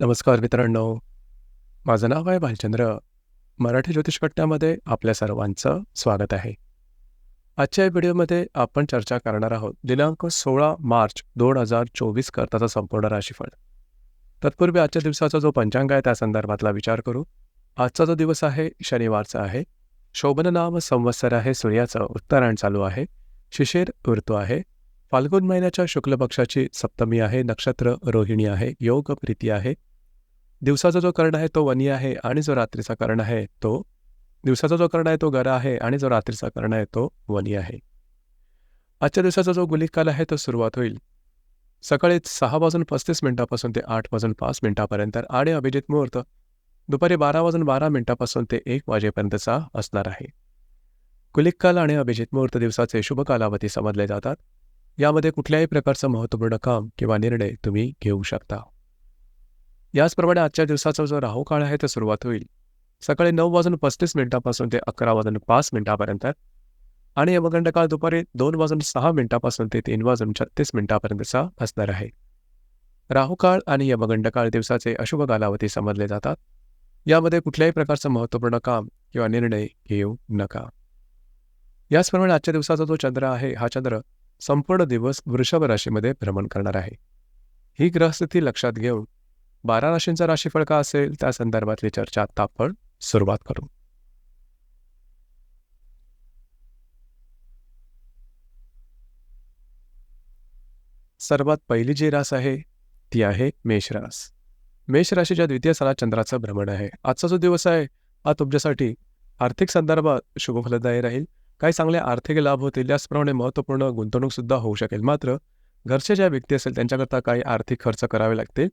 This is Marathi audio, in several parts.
नमस्कार मित्रांनो. माझं नाव आहे भालचंद्र मराठी ज्योतिषपट्ट्यामध्ये आपल्या सर्वांचं स्वागत आहे. आजच्या या व्हिडिओमध्ये आपण चर्चा करणार आहोत दिनांक सोळा मार्च दोन हजार चोवीस करताचा संपूर्ण राशीफळ. तत्पूर्वी आजच्या दिवसाचा जो पंचांग आहे त्या संदर्भातला विचार करू. आजचा जो दिवस आहे शनिवारचा आहे. शोभन नाम संवत्सर आहे सूर्याचं उत्तरायण चालू आहे. शिशिर ऋतू आहे. फाल्गुन महिन्याच्या शुक्ल पक्षाची सप्तमी आहे नक्षत्र रोहिणी आहे योग प्रीती आहे. दिवसाचा जो कर्ण आहे तो वनी आहे आणि जो रात्रीचा कर्ण आहे तो दिवसाचा जो कर्ण आहे तो गरा आहे आणि जो रात्रीचा कर्ण आहे तो वनी आहे. आजच्या दिवसाचा जो गुलिक काल आहे तो सुरुवात होईल. सकाळी सहा वाजून पस्तीस मिनिटापासून ते आठ वाजून पाच मिनिटापर्यंत आणि अभिजित मुहूर्त दुपारी बारा वाजून बारा मिनिटापासून ते एक वाजेपर्यंतचा असणार आहे. गुलिक काल आणि अभिजित मुहूर्त दिवसाचे शुभ कालावधी समजले जातात. यामध्ये कुठल्याही प्रकारचं महत्त्वपूर्ण काम किंवा निर्णय तुम्ही घेऊ शकता. याचप्रमाणे आजच्या दिवसाचा जो राहू काळ आहे तो सुरुवात होईल. सकाळी नऊ वाजून पस्तीस मिनिटापासून ते अकरा वाजून पाच मिनिटापर्यंत आणि यमखंड काळ दुपारी दोन वाजून सहा मिनिटापासून ते तीन वाजून छत्तीस मिनिटापर्यंतचा असणार आहे. राहू काळ आणि यमगंड काळ दिवसाचे अशुभ कालावधी समजले जातात. यामध्ये कुठल्याही प्रकारचं महत्त्वपूर्ण काम किंवा निर्णय घेऊ नका. याचप्रमाणे आजच्या दिवसाचा जो चंद्र आहे हा चंद्र संपूर्ण दिवस वृषभ राशीमध्ये भ्रमण करणार आहे. ही ग्रहस्थिती लक्षात घेऊन बारा राशींचा राशीफळ का असेल? त्या संदर्भातली चर्चा आता आपण सुरुवात करू. सर्वात पहिली जी रास आहे ती आहे मेष रास. मेष राशीच्या द्वितीय सणात चंद्राचं भ्रमण आहे. आजचा जो दिवस आहे हा तुमच्यासाठी आर्थिक संदर्भात शुभफलदायी राहील. काही चांगले आर्थिक लाभ होतील याचप्रमाणे महत्त्वपूर्ण गुंतवणूक सुद्धा होऊ शकेल. मात्र घरचे ज्या व्यक्ती असेल त्यांच्याकरता काही आर्थिक खर्च करावे लागतील.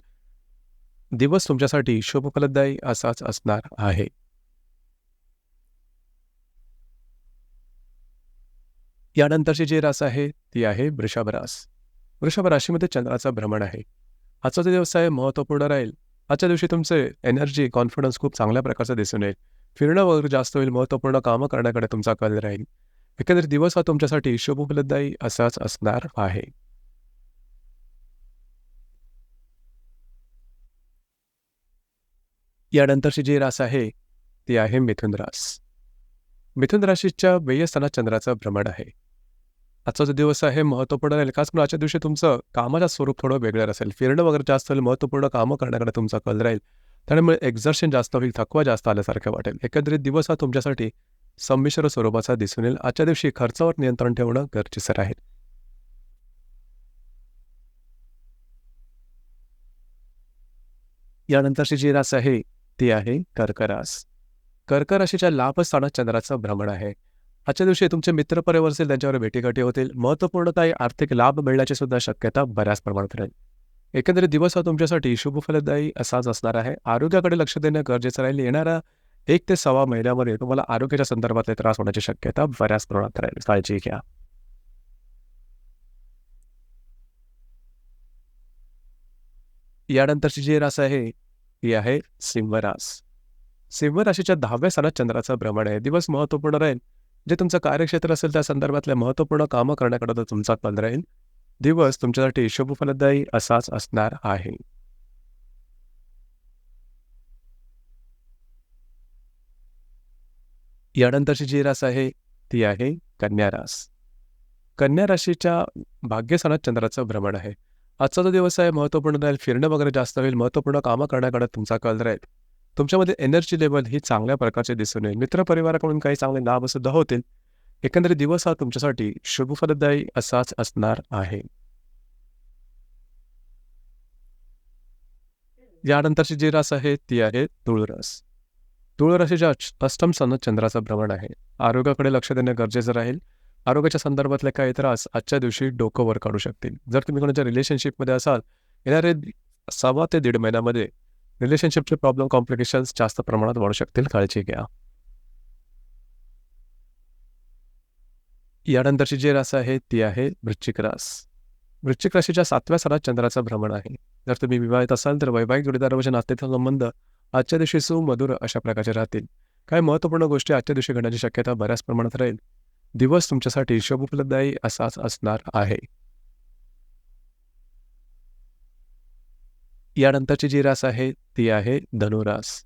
दिवस तुमच्यासाठी शुभफलदायी असाच असणार आहे. यानंतरची जी रास आहे ती आहे वृषभ रास. वृषभ राशीमध्ये चंद्राचा भ्रमण आहे. आजचा जो दिवस आहे महत्त्वपूर्ण राहील. आजच्या दिवशी तुमचे एनर्जी कॉन्फिडन्स खूप चांगल्या प्रकारचं दिसून येईल. फिरणं वगैरे जास्त होईल महत्त्वपूर्ण कामं करण्याकडे तुमचा कल राहील. एकंदरीत दिवस हा तुमच्यासाठी शुभफलदायी असाच असणार आहे. यानंतरचे जी रास आहे ती आहे मिथुन रास. मिथुन राशीच्या व्ययस्थानात चंद्राचं भ्रमण आहे. आजचा जो दिवस आहे महत्त्वपूर्ण राहील. खास करून आजच्या दिवशी तुमचं कामाचं स्वरूप थोडं वेगळं असेल. फिरणं वगैरे जास्त होईल महत्त्वपूर्ण कामं करण्याकडे तुमचा कल राहील. त्यामुळे एक्झर्शन जास्त होईल थकवा जास्त आल्यासारखं वाटेल. एकंदरीत दिवस हा तुमच्यासाठी संमिश्र स्वरूपाचा दिसून येईल. आजच्या दिवशी खर्चावर नियंत्रण ठेवणं गरजेचं राहील. यानंतरची जी रास आहे ती आहे कर्करास. कर्क राशीच्या लाभ स्थानात चंद्राचं भ्रमण आहे. आजच्या दिवशी तुमचे मित्र परिवार असेल त्यांच्यावर भेटीगाठी होतील. महत्त्वपूर्ण काही आर्थिक लाभ मिळण्याची सुद्धा शक्यता बऱ्याच प्रमाणात राहील. एकंदरीत दिवस हा तुमच्यासाठी शुभफलदायी असाच असणार आहे. आरोग्याकडे लक्ष देणं गरजेचं राहील. येणारा एक ते सव्वा महिन्यामध्ये तुम्हाला आरोग्याच्या संदर्भातले त्रास होण्याची शक्यता बऱ्याच प्रमाणात राहील. काळजी घ्या. यानंतरची जी रास आहे ती आहे सिंहरास सिंह राशीच्या दहाव्या सालात चंद्राचा भ्रमण आहे. दिवस महत्त्वपूर्ण राहील. जे तुमचं कार्यक्षेत्र असेल त्या संदर्भातल्या महत्त्वपूर्ण कामं करण्याकडे तुमचा कल राहील. दिवस तुमच्यासाठी शुभफलदायी असाच असणार आहे. यानंतरची जी रास आहे ती आहे कन्या रास. कन्या राशीच्या भाग्यस्थानात चंद्राचं भ्रमण आहे. आजचा जो दिवस आहे महत्त्वपूर्ण राहील फिरणं वगैरे जास्त होईल महत्त्वपूर्ण कामं करण्याकडे तुमचा कल राहील. तुमच्यामध्ये एनर्जी लेवल ही चांगल्या प्रकारचे दिसून येईल. मित्रपरिवाराकडून काही चांगले लाभसुद्धा होतील. एकंदरीत दिवस हा तुमच्यासाठी शुभफलदायी असाच असणार आहे. यानंतरची जी रास आहे ती आहे तुळरस. तुळराशीच्या अष्टम सणात चंद्राचं भ्रमण आहे. आरोग्याकडे लक्ष देणं गरजेचं राहील. आरोग्याच्या संदर्भातले काही त्रास आजच्या दिवशी डोकं वर काढू शकतील. जर तुम्ही कोणाच्या रिलेशनशिपमध्ये असाल येणारे सव्वा ते दीड महिन्यामध्ये रिलेशनशिपचे प्रॉब्लेम कॉम्प्लिकेशन्स जास्त प्रमाणात वाढू शकतील. काळजी घ्या. यानंतरची जी रास आहे ती आहे वृश्चिक रास. वृश्चिक राशीच्या सातव्या सरात चंद्राचा भ्रमण आहे. जर तुम्ही विवाहित असाल तर वैवाहिक जोडीदार जोडीदाराच्या नात्याचा संबंध आजच्या दिवशी सुमधुर अशा प्रकारचे राहतील. काही महत्त्वपूर्ण गोष्टी आजच्या दिवशी घडण्याची शक्यता बऱ्याच प्रमाणात राहील. दिवस तुमच्यासाठी शुभफलदायी असाच असणार आहे. यानंतरची जी रास आहे ती आहे धनुरास.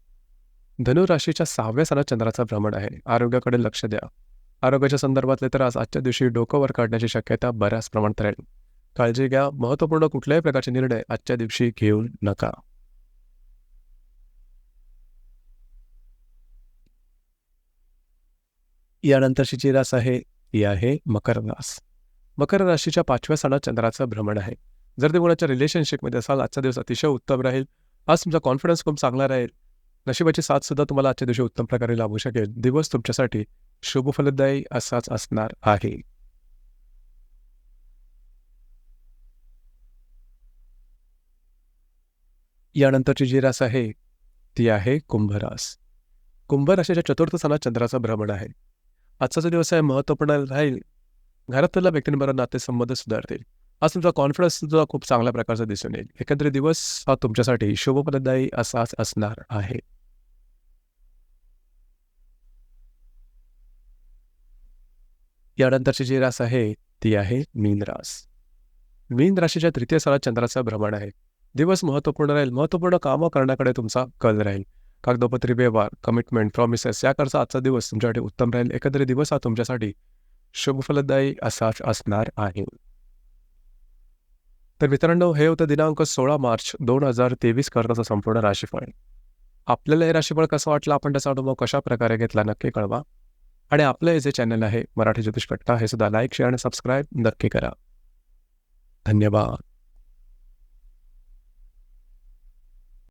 धनुराशीच्या सहाव्या साला चंद्राचं भ्रमण आहे. आरोग्याकडे लक्ष द्या. आरोग्याच्या संदर्भातले तर आज आजच्या दिवशी डोकं वर काढण्याची शक्यता बऱ्याच प्रमाणात राहील. काळजी घ्या. महत्त्वपूर्ण कुठल्याही प्रकारचे निर्णय आजच्या दिवशी घेऊ नका. यानंतरची जी रास आहे ती आहे मकर रास. मकर राशीच्या पाचव्या सणात चंद्राचं भ्रमण आहे. जर ते कोणाच्या रिलेशनशिपमध्ये असाल आजचा दिवस अतिशय उत्तम राहील. आज तुमचा कॉन्फिडन्स खूप चांगला राहील. नशिबाची साथ सुद्धा तुम्हाला आजच्या दिवशी उत्तम प्रकारे लाभू शकेल. दिवस तुमच्यासाठी शुभफलदायी असाच असणार आहे. यानंतरची जी रास आहे ती आहे कुंभरास. कुंभ राशीच्या चतुर्थ सणात चंद्राचं भ्रमण आहे. आजचा जो दिवस आहे महत्त्वपूर्ण राहील. घरातल्या व्यक्तींबरोबर नातेसंबंध सुधारतील. आज तुमचा कॉन्फिडन्स सुद्धा खूप चांगल्या प्रकारचा दिसून येईल. एकंदरीत दिवस हा तुमच्यासाठी शुभफलदायी असाच असणार आहे. यानंतरची जी रास आहे ती आहे मीन रास. मीन राशीच्या तृतीय सणात चंद्राचं भ्रमण आहे. दिवस महत्त्वपूर्ण राहील. महत्त्वपूर्ण कामं करण्याकडे तुमचा कल राहील. कागदोपत्री व्यवहार कमिटमेंट प्रॉमिसेस याकरचा आजचा दिवस तुमच्यासाठी उत्तम राहील. एकंदरीत दिवस हा तुमच्यासाठी शुभफलदायी असाच असणार आहे. तर मित्रांनो हे होतं दिनांक सोळा मार्च दोन हजार तेवीस करण्याचं संपूर्ण राशीफळ. आपल्याला हे राशीफळ कसं वाटलं? आपण त्याचा अनुभव कशा प्रकारे घेतला? नक्की कळवा. आणि आपलं हे जे चॅनल आहे मराठी ज्योतिष कट्टा हे सुद्धा लाईक शेअर आणि सबस्क्राईब नक्की करा. धन्यवाद.